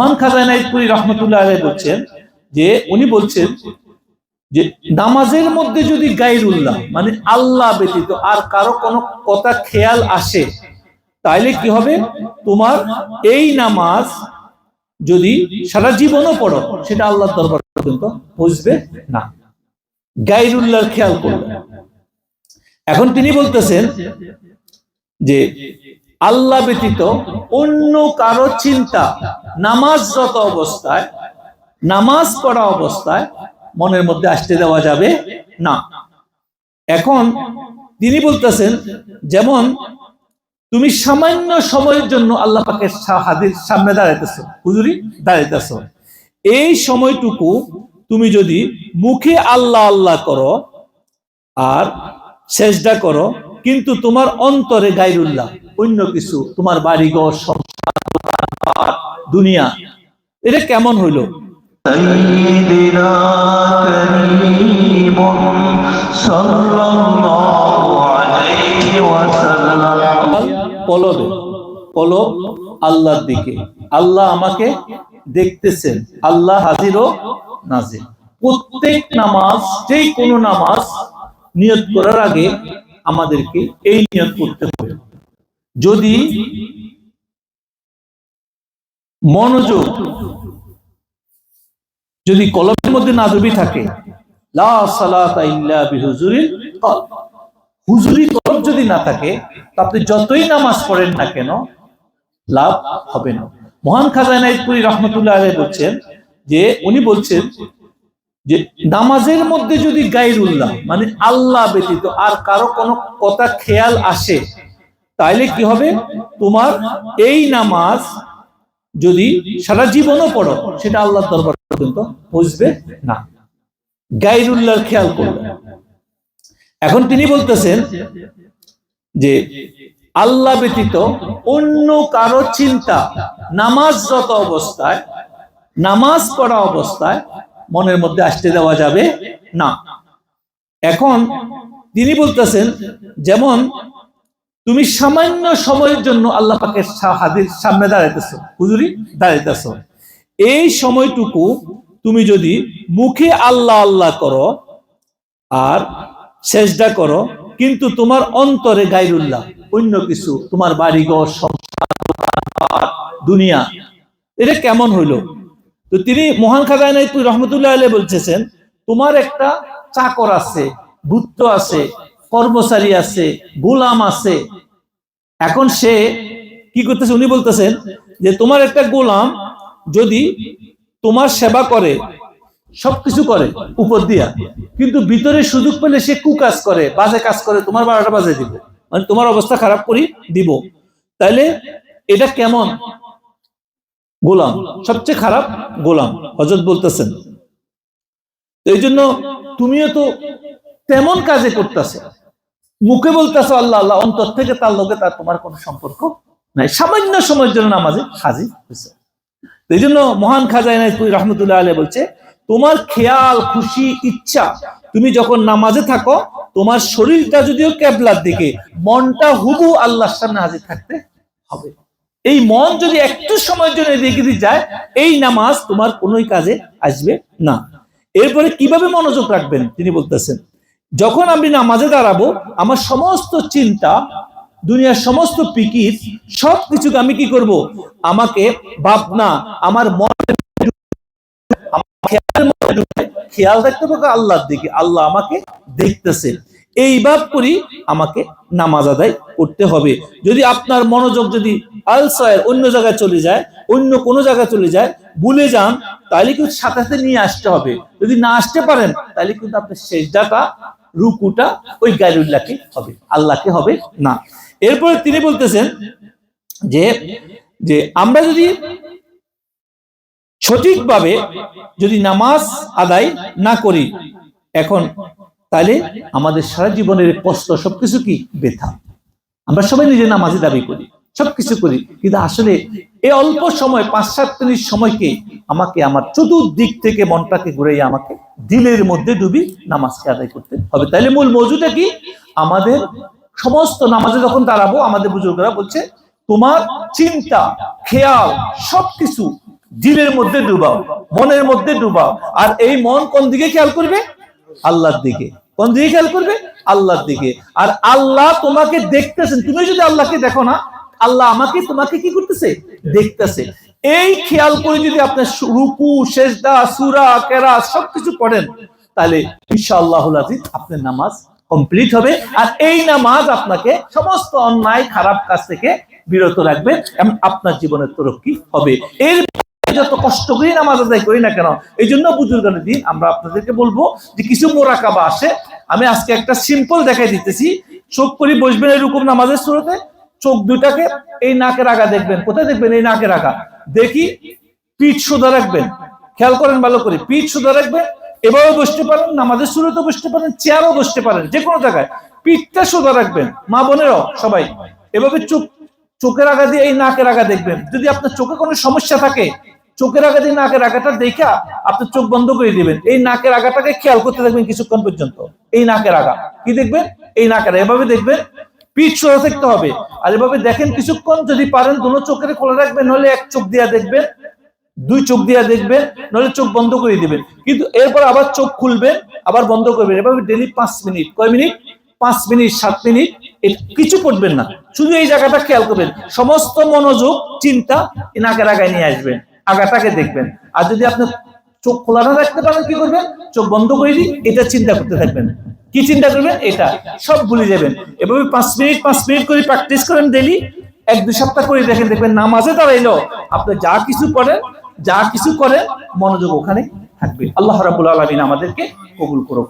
মহান খাজানাইপুরি রহমতুল্লাহ আলাই বলছেন যে, উনি বলছেন যে, নামাজের মধ্যে যদি গাইরুল্লাহ মানে আল্লাহ ব্যতীত আর কারও কোনো কথা খেয়াল আসে, তাইলে কি হবে? তোমার এই নামাজ যদি সারা জীবনও পড়ো, সেটা আল্লাহর দরবার পর্যন্ত বুঝবে না। গাইরুল্লাহর খেয়াল করবে এখন তিনি বলতেছেন যে আল্লাহ ব্যতীত অন্য কারও চিন্তা, নামাজরত অবস্থায়, নামাজ পড়া অবস্থায় মনের মধ্যে আসতে দেওয়া যাবে না। এখন তিনি বলতেছেন, যেমন তুমি সামান্য সময়ের জন্য আল্লাহ পাকের হাদির সামনে দাঁড়াইতেছো, হুজুরি দাঁড়াইতেছ। এই সময়টুকু তুমি যদি মুখে আল্লাহ আল্লাহ করো আর সেজদা করো, কিন্তু তোমার অন্তরে গাইরুল্লাহ অন্য কিছু তোমার বাড়িঘর সংসার দুনিয়া। এটা কেমন হইল? পলবে পলব আল্লাহর দিকে। আল্লাহ আমাকে দেখতেছেন আল্লাহ হাজির ও নাজির। প্রত্যেক নামাজ যে কোনো নামাজ নিয়ত করার আগে আমাদেরকে এই নিয়ত করতে হবে। যদি মনোযোগ যদি কলমের মধ্যে নাজবি থাকে হুজুরি কলব যদি না থাকে আপনি যতই নামাজ পড়েন না কেন, লাভ হবে না। মহান খাজানাইপুরি রহমতুল্লাহ আলাই বলছেন যে, উনি বলছেন যে, নামাজের মধ্যে যদি গাইরুল্লাহ মানে আল্লাহ ব্যতীত আর কারও কোনো কথা খেয়াল আসে তাইলে কি হবে? তোমার এই নামাজ যদি সারা জীবনও পড়ো, সেটা আল্লাহর দরবার পর্যন্ত বুঝবে না। গাইরুল্লাহর খেয়াল করবে এখন তিনি বলতেছেন যে, আল্লাহ ব্যতীত অন্য কারও চিন্তা নামাজরত অবস্থায়, নামাজ পড়া অবস্থায় মনের মধ্যে আসতে দেওয়া যাবে না। এখন তিনি বলতেছেন, যেমন তুমি সামান্য সময়ের জন্য আল্লাহ পাকের হাদির সামনে দাঁড়াইতেছো। হুজুরি, দাঁড়াইতেছো। এই সময়টুকু তুমি যদি মুখে আল্লাহ আল্লাহ করো আর সেজদা করো, কিন্তু তোমার অন্তরে গাইরুল্লাহ অন্য কিছু, তোমার বাড়িঘর, সংসার দুনিয়া, এটা কেমন হইল? তো তিনি মহান খাজানাইপুর রহমতুল্লাহ আলাই বলতেছেন তোমার একটা চাকর আছে ভূত্য আছে কর্মচারী আছে, গোলাম আছে। এখন সে কি করতেছে? উনি বলতেছেন যে, তোমার একটা গোলাম যদি তোমার সেবা করে, সবকিছু করে উপর দিয়া, কিন্তু ভিতরে সুযোগ পেলে সে কুকাজ করে, বাজে কাজ করে, তোমার বারোটা বাজে দিব মানে তোমার অবস্থা খারাপ করি দিব। তাইলে এটা কেমন? গোলাম, সবচেয়ে খারাপ গোলাম। হজরত বলতেছেন। এই জন্য তুমিও তো তেমন কাজে করতেছ। মুখে বলতেছো আল্লাহ আল্লাহ, অন্তর থেকে তার লোকে তার তোমার কোনো সম্পর্ক নাই। সামান্য সময়ের জন্য নামাজে হাজির হয়েছে। এই জন্য মহান খাজাইনাইপুর রহমতুল্লাহ আলী বলছে, তোমার খেয়াল, খুশি, ইচ্ছা, তুমি যখন নামাজে থাকো, তোমার শরীরটা যদিও কেবলার দিকে, মনটা হুবু আল্লাহর সামনে হাজির থাকতে হবে। এই মন যদি একটু সময়ের জন্য এদিকে যায়, এই নামাজ তোমার কোনোই কাজে আসবে না। এরপরে কীভাবে মনোযোগ রাখবেন তিনি বলতেছেন যখন আমি নামাজে দাঁড়াবো, আমার সমস্ত চিন্তা, দুনিয়ার সমস্ত পিকির সব কিছুকে আমি কি করব? আমাকে ভাবনা আমার মন খেয়াল রাখতে হবে আল্লাহর দিকে। আল্লাহ আমাকে দেখতেছে এই ভাব করি আমাকে নামাজ আদায় করতে হবে। যদি আপনার মনোযোগ যদি আলসায়ের অন্য জায়গায় চলে যায়, অন্য কোনো জায়গায় চলে যায়, ভুলে যান, তাহলে কিন্তু সাথে নিয়ে আসতে হবে। যদি না আসতে পারেন, তাহলে কিন্তু আপনার শেষদাটা রুকুটা ওই গাইরুল্লাহকে হবে, আল্লাহকে হবে না। এরপরে তিনি বলতেছেন যে যে আমরা যদি সঠিকভাবে যদি নামাজ আদায় না করি, এখন তাহলে আমাদের সারা জীবনের কষ্ট সবকিছু কি বেথা। আমরা সবাই নিজের নামাজে দাবি করি। সবকিছু করি। কিন্তু আসলে এই অল্প সময় পাঁচ সাত মিনিট সময়কে আমাকে আমার চতুর্দিক থেকে মনটাকে ঘুরাইয়া আমাকে দিলের মধ্যে ডুবি নামাজকে আদায় করতে হবে। তাহলে মূল মজুটা কি? আমাদের সমস্ত নামাজে যখন দাঁড়াবো, আমাদের বুজুর্গরা বলছে, তোমার চিন্তা, খেয়াল সবকিছু দিলের মধ্যে ডুবাও, মনের মধ্যে ডুবাও। আর এই মন কোন দিকে খেয়াল করবে? আল্লাহর দিকে। কোন দিকে খেয়াল করবে? আল্লাহর দিকে। আর আল্লাহ তোমাকে দেখতেছেন। তুমি যদি আল্লাহকে দেখো না আল্লাহ আমাকে তোমাকে কি করতেছে? দেখতেছে। এই খেয়াল করে যদি আপনি রুকু, সেজদা, সুরা কেরা সবকিছু পড়েন, তাহলে ইনশাআল্লাহ আজিজ আপনার নামাজ কমপ্লিট হবে। আর এই নামাজ আপনাকে সমস্ত অন্যায়, খারাপ কাজ থেকে বিরত রাখবে এবং আপনার জীবনের তরক্কি হবে। এর যত কষ্ট করি নামাজ আদায় করি না কেন, এই জন্য বুজুর্গানের দিন আমরা আপনাদেরকে বলব যে কিছু মোরাকাবা আসে। আমি আজকে একটা সিম্পল দেখাই দিতেছি। চোখ করি বসবেন এরকম নামাজের শুরুতে চোখ দুটাকে এই নাকের আগা দেখবেন। কোথায় দেখবেন? এই নাকের আগা। দেখি পিঠ সোজা রাখবেন। খেয়াল করেন ভালো করে। পিঠ সোজা রাখবেন এবারও বসতে পারেন, নামাজের শুরুতে বসতে পারেন, চেয়ারও বসতে পারেন, যে কোনো জায়গায়। পিঠটা সোজা রাখবেন। মা বোনেরও, সবাই। এভাবে চোখ চোখের আগা দিয়ে এই নাকের আগা দেখবেন। যদি আপনার চোখে কোনো সমস্যা থাকে, চোখের আগা দিয়ে নাকের আগাটা দেখা আপনি চোখ বন্ধ করে দিবেন। এই নাকের আগাটাকে খেয়াল করতে থাকবেন কিছুক্ষণ পর্যন্ত। এই নাকের আগা। কি দেখবেন? এই নাকের এভাবে দেখবেন পিঠ সোজা থাকতে হবে। আর এভাবে দেখেন কিছুক্ষণ যদি পারেন দুটো চোখের খোলা রাখবেন হলে এক চোখ দিয়া দেখবেন, দুই চোখ দিয়া দেখবেন, নইলে চোখ বন্ধ করে দিবেন। কিন্তু এরপর আবার চোখ খুলবেন, আবার বন্ধ করবেন। এভাবে ডেলি পাঁচ মিনিট, কয় মিনিট? পাঁচ মিনিট, সাত মিনিট কিছু করবেন না। শুধু এই জায়গাটা খেয়াল করবেন। সমস্ত মনোযোগ, চিন্তা নাকের আগায় নিয়ে আসবেন। আগাটাকে দেখবেন। আর যদি আপনি চোখ খোলা না রাখতে পারেন কি করবেন? চোখ বন্ধ করে দিই এটা চিন্তা করতে থাকবেন। কি চিন্তা করবেন? এটা। সব ভুলে যাবেন। এভাবে পাঁচ মিনিট পাঁচ মিনিট করে প্র্যাকটিস করেন ডেলি এক দুই সপ্তাহ করে দেখেন, দেখবেন নামাজে দাঁড়াইলো। আপনি যা কিছু করেন, যা কিছু করেন, মনোযোগ ওখানে থাকবে। আল্লাহ রাবুল আলমিন আমাদেরকে কবুল করুক।